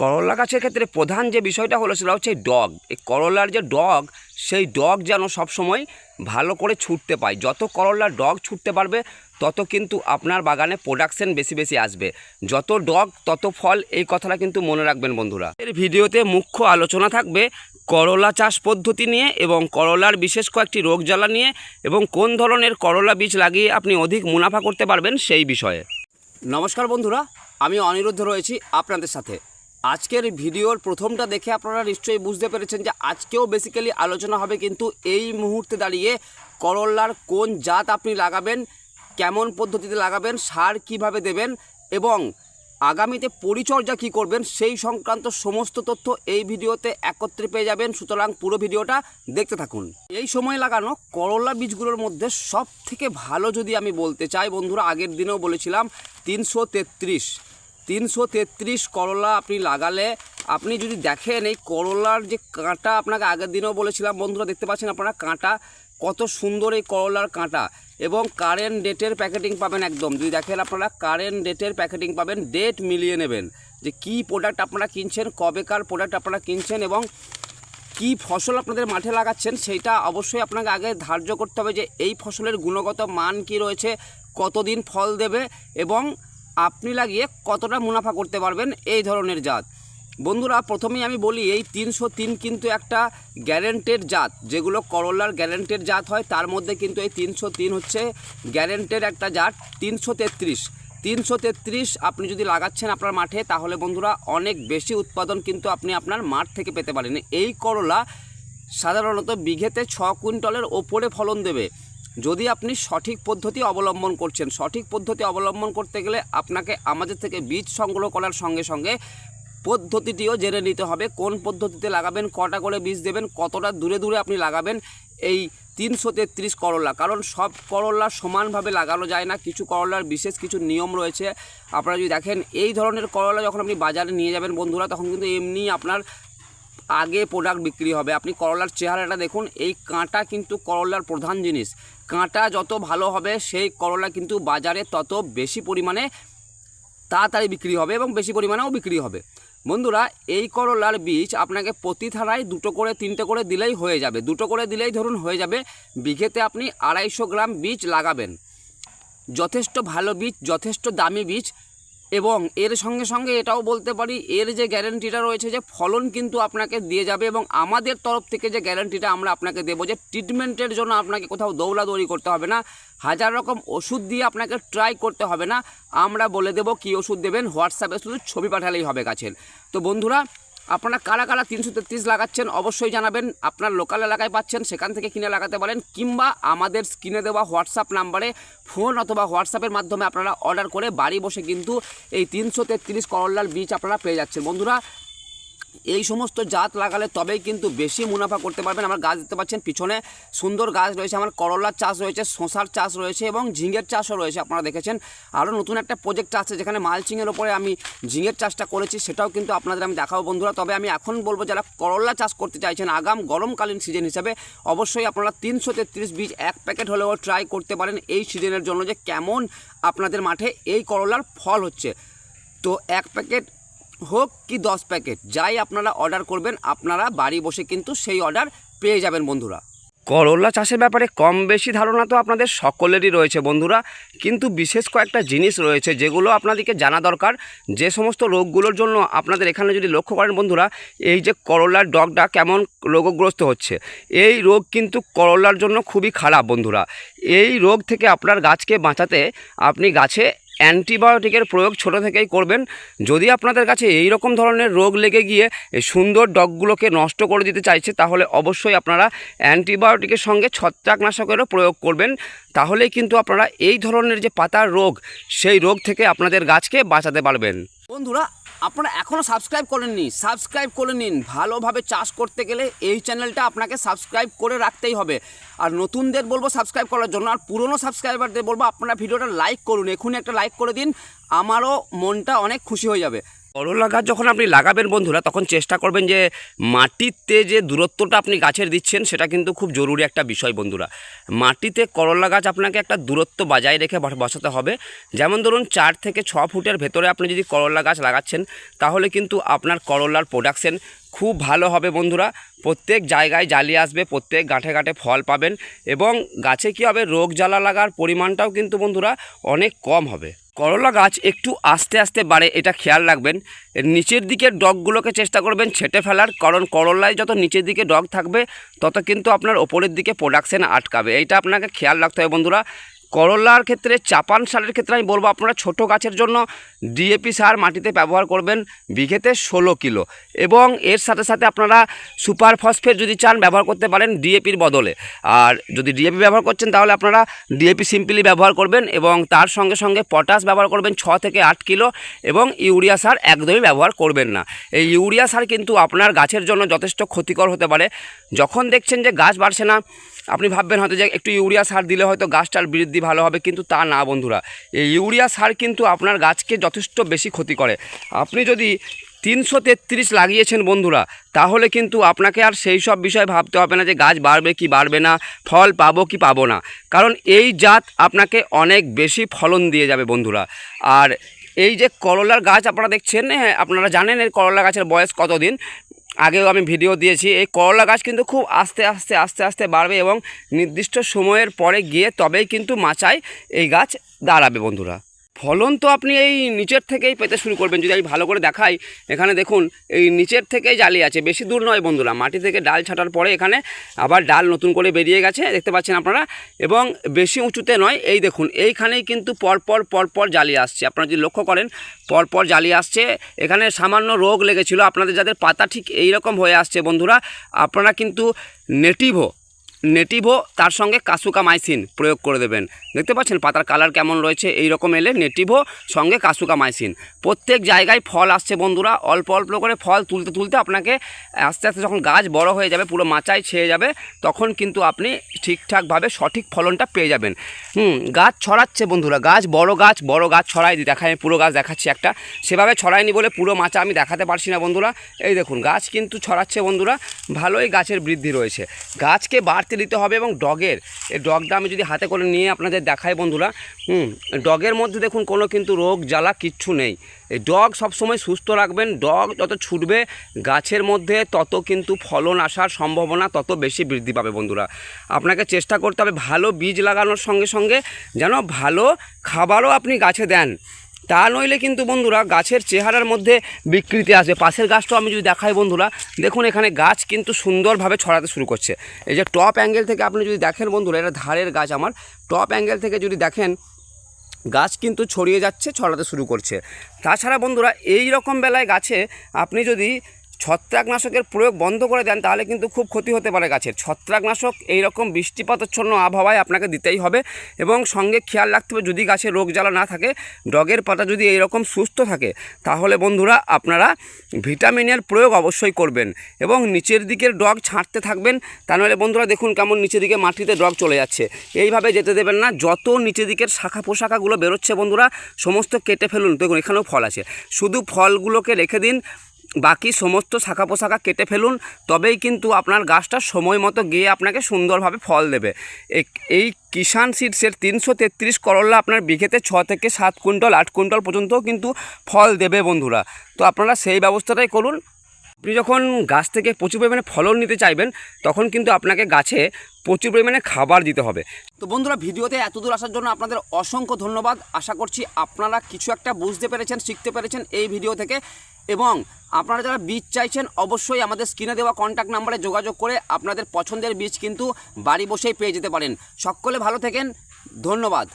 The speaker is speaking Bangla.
করলা গাছের ক্ষেত্রে প্রধান যে বিষয়টা হলো সেটা হচ্ছে ডগ। এই করলার যে ডগ, সেই ডগ যেন সবসময় ভালো করে ছুটতে পায়। যত করলার ডগ ছুটতে পারবে, তত কিন্তু আপনার বাগানে প্রোডাকশন বেশি বেশি আসবে। যত ডগ, তত ফল, এই কথাটা কিন্তু মনে রাখবেন বন্ধুরা। এর ভিডিওতে মুখ্য আলোচনা থাকবে করলা চাষ পদ্ধতি নিয়ে এবং করলার বিশেষ কয়েকটি রোগ জ্বালা নিয়ে এবং কোন ধরনের করলা বীজ লাগিয়ে আপনি অধিক মুনাফা করতে পারবেন সেই বিষয়ে। নমস্কার বন্ধুরা, আমি অনিরুদ্ধ রয়েছি আপনাদের সাথে। আজকের ভিডিওর প্রথমটা দেখে আপনারা নিশ্চয়ই বুঝতে পেরেছেন যে আজকেও বেসিক্যালি আলোচনা হবে কিন্তু এই মুহূর্তে দাঁড়িয়ে করল্লার কোন জাত আপনি লাগাবেন, কেমন পদ্ধতিতে লাগাবেন, সার কীভাবে দেবেন এবং আগামীতে পরিচর্যা কি করবেন সেই সংক্রান্ত সমস্ত তথ্য এই ভিডিওতে একত্রে পেয়ে যাবেন। সুতরাং পুরো ভিডিওটা দেখতে থাকুন। এই সময় লাগানো করলা বীজগুলোর মধ্যে সব থেকে ভালো যদি আমি বলতে চাই, বন্ধুরা আগের দিনেও বলেছিলাম, তিনশো তেত্রিশ তিনশো তেত্রিশ করলা আপনি লাগালে, আপনি যদি দেখেন এই করলার যে কাঁটা আপনাকে আগের দিনেও বলেছিলাম, বন্ধুরা দেখতে পাচ্ছেন আপনারা কাঁটা, কত সুন্দর এই করলার কাঁটা এবং কারেন্ট ডেটের প্যাকেটিং পাবেন একদম। যদি দেখেন আপনারা কারেন্ট ডেটের প্যাকেটিং পাবেন ডেট মিলিয়ে নেবেন যে কি প্রোডাক্ট আপনারা কিনছেন, কবেকার প্রোডাক্ট আপনারা কিনছেন এবং কি ফসল আপনাদের মাঠে লাগাচ্ছেন, সেইটা অবশ্যই আপনাকে আগে ধার্য করতে হবে যে এই ফসলের গুণগত মান কি রয়েছে, কতদিন ফল দেবে এবং আপনি লাগিয়ে কতটা মুনাফা করতে পারবেন এই ধরনের জাত। বন্ধুরা, প্রথমেই আমি বলি, এই তিনশো তিন কিন্তু একটা গ্যারেন্টেড জাত। যেগুলো করলার গ্যারেন্টেড জাত হয়, তার মধ্যে কিন্তু এই তিনশো তিন হচ্ছে গ্যারেন্টেড একটা জাত, তিনশো তেত্রিশ। তিনশো তেত্রিশ আপনি যদি লাগাচ্ছেন আপনার মাঠে, তাহলে বন্ধুরা অনেক বেশি উৎপাদন কিন্তু আপনি আপনার মাঠ থেকে পেতে পারেন। এই করলা সাধারণত বিঘেতে ছ কুইন্টলের ওপরে ফলন দেবে। যদি আপনি সঠিক পদ্ধতি অবলম্বন করছেন, সঠিক পদ্ধতি অবলম্বন করতে গেলে আপনাকে আমাদের থেকে বীজ সংগ্রহ করার সঙ্গে সঙ্গে পদ্ধতিটিও জেনে নিতে হবে। কোন পদ্ধতিতে লাগাবেন, কটা করে বীজ দেবেন, কতটা দূরে দূরে আপনি লাগাবেন, এই তিনশো তেত্রিশ করলা। কারণ সব করলা সমানভাবে লাগানো যায় না, কিছু করলার বিশেষ কিছু নিয়ম রয়েছে। আপনারা যদি দেখেন, এই ধরনের করলা যখন আপনি বাজারে নিয়ে যাবেন বন্ধুরা, তখন কিন্তু এমনি আপনার আগে প্রোডাক্ট বিক্রি হবে। আপনি করলার চেহারাটা দেখুন, এই কাঁটা কিন্তু করলার প্রধান জিনিস। কাঁটা যত ভালো হবে, সেই করলা কিন্তু বাজারে তত বেশি পরিমাণে তাড়াতাড়ি বিক্রি হবে এবং বেশি পরিমাণেও বিক্রি হবে। বন্ধুরা, এই করলার বীজ আপনাকে প্রতি থানায় দুটো করে, তিনটে করে দিলেই হয়ে যাবে। দুটো করে দিলেই ধরুন হয়ে যাবে, বিঘেতে আপনি আড়াইশো গ্রাম বীজ লাগাবেন। যথেষ্ট ভালো বীজ, যথেষ্ট দামি বীজ এবং এর সঙ্গে সঙ্গে এটাও বলতে পারি, এর যে গ্যারেন্টিটা রয়েছে যে ফলন কিন্তু আপনাকে দিয়ে যাবে এবং আমাদের তরফ থেকে যে গ্যারেন্টিটা আমরা আপনাকে দেবো যে ট্রিটমেন্টের জন্য আপনাকে কোথাও দৌড়াদৌড়ি করতে হবে না, হাজার রকম ওষুধ দিয়ে আপনাকে ট্রাই করতে হবে না, আমরা বলে দেব কি ওষুধ দেবেন, হোয়াটসঅ্যাপে শুধু ছবি পাঠালেই হবে গাছের। তো বন্ধুরা আপনারা কারা কারা তিনশো তেত্রিশ লাগাচ্ছেন অবশ্যই জানাবেন। আপনার লোকাল এলাকায় পাচ্ছেন, সেখান থেকে কিনে লাগাতে পারেন, কিংবা আমাদের স্ক্রিনে দেওয়া হোয়াটসঅ্যাপ নাম্বারে ফোন অথবা হোয়াটসঅ্যাপের মাধ্যমে আপনারা অর্ডার করে বাড়ি বসে কিন্তু এই তিনশো তেত্রিশ করলার বীজ আপনারা পেয়ে যাচ্ছেন। বন্ধুরা এই সমস্ত জাত লাগালে তবেই কিন্তু বেশি মুনাফা করতে পারবেন। আমার গাছ দেখতে পাচ্ছেন, পিছনে সুন্দর গাছ রয়েছে, আমার করলার চাষ রয়েছে শশার চাষ রয়েছে এবং ঝিঙের চাষও রয়েছে, আপনারা দেখেছেন। আরও নতুন একটা প্রজেক্ট আছে যেখানে মালচিংয়ের ওপরে আমি ঝিঙের চাষটা করেছি, সেটাও কিন্তু আপনাদের আমি দেখাবো বন্ধুরা। তবে আমি এখন বলব, যারা করলা চাষ করতে চাইছেন, আগাম গরমকালীন সিজন হিসাবে, অবশ্যই আপনারা তিনশো তেত্রিশ বীজ এক প্যাকেট হলেও ট্রাই করতে পারেন এই সিজনের জন্য যে কেমন আপনাদের মাঠে এই করলার ফল হচ্ছে। তো এক প্যাকেট হোক কি দশ প্যাকেট, যাই আপনারা অর্ডার করবেন, আপনারা বাড়ি বসে কিন্তু সেই অর্ডার পেয়ে যাবেন বন্ধুরা। করলা চাষের ব্যাপারে কম বেশি ধারণা তো আপনাদের সকলেরই রয়েছে বন্ধুরা, কিন্তু বিশেষ কয়েকটা জিনিস রয়েছে যেগুলো আপনাদেরকে জানা দরকার। যে সমস্ত রোগগুলোর জন্য আপনাদের এখানে যদি লক্ষ্য করেন বন্ধুরা, এই যে করলার ডগটা কেমন রোগগ্রস্ত হচ্ছে, এই রোগ কিন্তু করলার জন্য খুবই খারাপ বন্ধুরা। এই রোগ থেকে আপনার গাছকে বাঁচাতে আপনি গাছে অ্যান্টিবায়োটিকের প্রয়োগ ছোট থেকেই করবেন। যদি আপনাদের কাছে এই রকম ধরনের রোগ লেগে গিয়ে সুন্দর ডগগুলোকে নষ্ট করে দিতে চাইছে, তাহলে অবশ্যই আপনারা অ্যান্টিবায়োটিকের সঙ্গে ছত্রাকনাশকেরও প্রয়োগ করবেন। তাহলেই কিন্তু আপনারা এই ধরনের যে পাতার রোগ, সেই রোগ থেকে আপনাদের গাছকে বাঁচাতে পারবেন। বন্ধুরা আপনারা এখনও সাবস্ক্রাইব করেননি সাবস্ক্রাইব করে নিন। ভালোভাবে চাষ করতে গেলে এই চ্যানেলটা আপনাকে সাবস্ক্রাইব করে রাখতেই হবে। আর নতুনদের বলব সাবস্ক্রাইব করার জন্য, আর পুরনো সাবস্ক্রাইবারদের বলব আপনারা ভিডিওটা লাইক করুন। এখনই একটা লাইক করে দিন, আমারও মনটা অনেক খুশি হয়ে যাবে। করলা গাছ যখন আপনি লাগাবেন বন্ধুরা, তখন চেষ্টা করবেন যে মাটিতে যে দূরত্বটা আপনি গাছের দিচ্ছেন, সেটা কিন্তু খুব জরুরি একটা বিষয় বন্ধুরা। মাটিতে করলা গাছ আপনাকে একটা দূরত্ব বজায় রেখে বসাতে হবে। যেমন ধরুন চার থেকে ছ ফুটের ভেতরে আপনি যদি করলা গাছ লাগাচ্ছেন, তাহলে কিন্তু আপনার করলার প্রোডাকশন খুব ভালো হবে বন্ধুরা। প্রত্যেক জায়গায় জালি আসবে, প্রত্যেক গাঁঠে গাঁঠে ফল পাবেন এবং গাছে কী হবে? রোগ জ্বালা লাগার পরিমাণটাও কিন্তু বন্ধুরা অনেক কম হবে। করলা গাছ একটু আস্তে আস্তে বাড়ে, এটা খেয়াল রাখবেন। নিচের দিকের ডগগুলোকে চেষ্টা করবেন ছেটে ফেলার, কারণ করলায় যত নিচের দিকে ডগ থাকবে, তত কিন্তু আপনার ওপরের দিকে প্রোডাকশান আটকাবে। এটা আপনাকে খেয়াল রাখতে হবে বন্ধুরা। করলার ক্ষেত্রে, চাপান সারের ক্ষেত্রে আমি বলব আপনারা ছোট গাছের জন্য ডিএপি সার মাটিতে ব্যবহার করবেন বিঘেতে ষোলো কিলো। এবং এর সাথে সাথে আপনারা সুপার ফসফেট যদি চান ব্যবহার করতে পারেন ডিএপির বদলে। আর যদি ডিএপি ব্যবহার করছেন তাহলে আপনারা ডিএপি সিম্পলি ব্যবহার করবেন এবং তার সঙ্গে সঙ্গে পটাশ ব্যবহার করবেন ছ থেকে আট কিলো এবং ইউরিয়া সার একদমই ব্যবহার করবেন না। এই ইউরিয়া সার কিন্তু আপনার গাছের জন্য যথেষ্ট ক্ষতিকর হতে পারে। যখন দেখছেন যে গাছ বাড়ছে না আপনি ভাববেন হয়তো যে একটু ইউরিয়া সার দিলে হয়তো গাছটার বৃদ্ধি ভালো হবে, কিন্তু তা না বন্ধুরা। এই ইউরিয়া সার কিন্তু আপনার গাছকে যথেষ্ট বেশি ক্ষতি করে। আপনি যদি তিনশো তেত্রিশ লাগিয়েছেন বন্ধুরা, তাহলে কিন্তু আপনাকে আর সেই সব বিষয়ে ভাবতে হবে না যে গাছ বাড়বে কি বাড়বে না, ফল পাবো কি পাবো না। কারণ এই জাত আপনাকে অনেক বেশি ফলন দিয়ে যাবে বন্ধুরা। আর এই যে করলার গাছ আপনারা দেখছেন হ্যাঁ আপনারা জানেন এই করলা গাছের বয়স কতদিন? আগেও আমি ভিডিও দিয়েছি, এই করলা গাছ কিন্তু খুব আস্তে আস্তে আস্তে আস্তে বাড়বে এবং নির্দিষ্ট সময়ের পরে গিয়ে তবেই কিন্তু মাচায় এই গাছ দাঁড়াবে বন্ধুরা। ফলন তো আপনি এই নিচের থেকেই পেতে শুরু করবেন। যদি আমি ভালো করে দেখাই, এখানে দেখুন, এই নিচের থেকেই জালি আছে। বেশি দূর নয় বন্ধুরা, মাটি থেকে ডাল ছাটার পরে এখানে আবার ডাল নতুন করে বেরিয়ে গেছে, দেখতে পাচ্ছেন আপনারা। এবং বেশি উঁচুতে নয়, এই দেখুন, এইখানেই কিন্তু পরপর পরপর জালি আসছে। আপনারা যদি লক্ষ্য করেন, পরপর জালি আসছে। এখানে সামান্য রোগ লেগেছিল। আপনাদের যাদের পাতা ঠিক এই রকম হয়ে আসছে বন্ধুরা, আপনারা কিন্তু নেটিভো নেটিভো তার সঙ্গে কাসুকা মাইসিন প্রয়োগ করে দেবেন। দেখতে পাচ্ছেন, পাতার কালার কেমন রয়েছে? এই রকম এলে নেটিভো সঙ্গে কাসুকা মাইসিন প্রত্যেক জায়গায় ফল আসছে বন্ধুরা, অল্প অল্প করে ফল তুলতে তুলতে আপনাকে আস্তে আস্তে যখন গাছ বড় হয়ে যাবে, পুরো মাচায় ছেয়ে যাবে, তখন কিন্তু আপনি ঠিকঠাকভাবে সঠিক ফলনটা পেয়ে যাবেন। হুম, গাছ ছড়াচ্ছে বন্ধুরা, গাছ বড় গাছ বড় গাছ ছড়াই দেখায় পুরো গাছ দেখাচ্ছি একটা। সেভাবে ছড়ায়নি বলে পুরো মাচা আমি দেখাতে পারছি না বন্ধুরা। এই দেখুন, গাছ কিন্তু ছড়াচ্ছে বন্ধুরা, ভালোই গাছের বৃদ্ধি রয়েছে। গাছকে বাড়তে দিতে হবে এবং ডগের এই ডগটা আমি যদি হাতে করে নিয়ে আপনাদের দেখাই বন্ধুরা, হুম, ডগের মধ্যে দেখুন কোনো কিন্তু রোগ, জ্বালা কিচ্ছু নেই। এই ডগ সবসময় সুস্থ রাখবেন, ডগ যত ছুটবে গাছের মধ্যে তত কিন্তু ফলন আসার সম্ভাবনা তত বেশি বৃদ্ধি পাবে বন্ধুরা। আপনাকে চেষ্টা করতে হবে ভালো বীজ লাগানোর সঙ্গে সঙ্গে যেন ভালো খাবারও আপনি গাছে দেন। তা নইলে কিন্তু বন্ধুরা গাছের চেহারার মধ্যে বিকৃতি আসবে। পাশের গাছটাও আমি যদি দেখাই বন্ধুরা, দেখুন এখানে গাছ কিন্তু সুন্দরভাবে ছড়াতে শুরু করছে। এই যে টপ অ্যাঙ্গেল থেকে আপনি যদি দেখেন বন্ধুরা, এটা ধারের গাছ আমার। টপ অ্যাঙ্গেল থেকে যদি দেখেন, গাছ কিন্তু ছড়িয়ে যাচ্ছে, ছড়াতে শুরু করছে। তাছাড়া বন্ধুরা এই রকম বেলায় গাছে আপনি যদি ছত্রাকনাশকের প্রয়োগ বন্ধ করে দেন, তাহলে কিন্তু খুব ক্ষতি হতে পারে গাছের। ছত্রাকনাশক এই রকম বৃষ্টিপাতচ্ছন্ন আবহাওয়ায় আপনাকে দিতেই হবে এবং সঙ্গে খেয়াল রাখতে হবে, যদি গাছে রোগ জ্বালা না থাকে, ডগের পাতা যদি এই রকম সুস্থ থাকে, তাহলে বন্ধুরা আপনারা ভিটামিনের প্রয়োগ অবশ্যই করবেন এবং নিচের দিকের ডগ ছাঁটতে থাকবেন, তা নাহলে বন্ধুরা দেখুন কেমন নিচের দিকে মাটিতে ডগ চলে যাচ্ছে। এইভাবে যেতে দেবেন না, যত নিচের দিকের শাখা পোশাখাগুলো বেরোচ্ছে বন্ধুরা, সমস্ত কেটে ফেলুন। দেখুন, এখানেও ফল আছে। শুধু ফলগুলোকে রেখে দিন বাকি সমস্ত শাখা পোশাখা কেটে ফেলুন, তবেই কিন্তু আপনার গাছটা সময় মতো গিয়ে আপনাকে সুন্দরভাবে ফল দেবে। এই- কিষান সিডসের তিনশো তেত্রিশ করল্লা আপনার বিঘেতে ছ থেকে সাত কুইন্টাল, আট কুইন্টাল পর্যন্তও কিন্তু ফল দেবে বন্ধুরা। তো আপনারা সেই ব্যবস্থাটাই করুন। আপনি যখন গাছ থেকে প্রচুর পরিমাণে ফলন নিতে চাইবেন, তখন কিন্তু আপনাকে গাছে প্রচুর পরিমাণে খাবার দিতে হবে। তো বন্ধুরা, ভিডিওতে এত দূর আসার জন্য আপনাদের অসংখ্য ধন্যবাদ। আশা করছি আপনারা কিছু একটা বুঝতে পেরেছেন, শিখতে পেরেছেন এই ভিডিও থেকে। এবং আপনারা যারা বীজ চাইছেন, অবশ্যই আমাদের স্ক্রিনে দেওয়া কন্ট্যাক্ট নাম্বারে যোগাযোগ করে আপনাদের পছন্দের বীজ কিন্তু বাড়ি বসেই পেয়ে যেতে পারেন। সকলে ভালো থাকেন, ধন্যবাদ।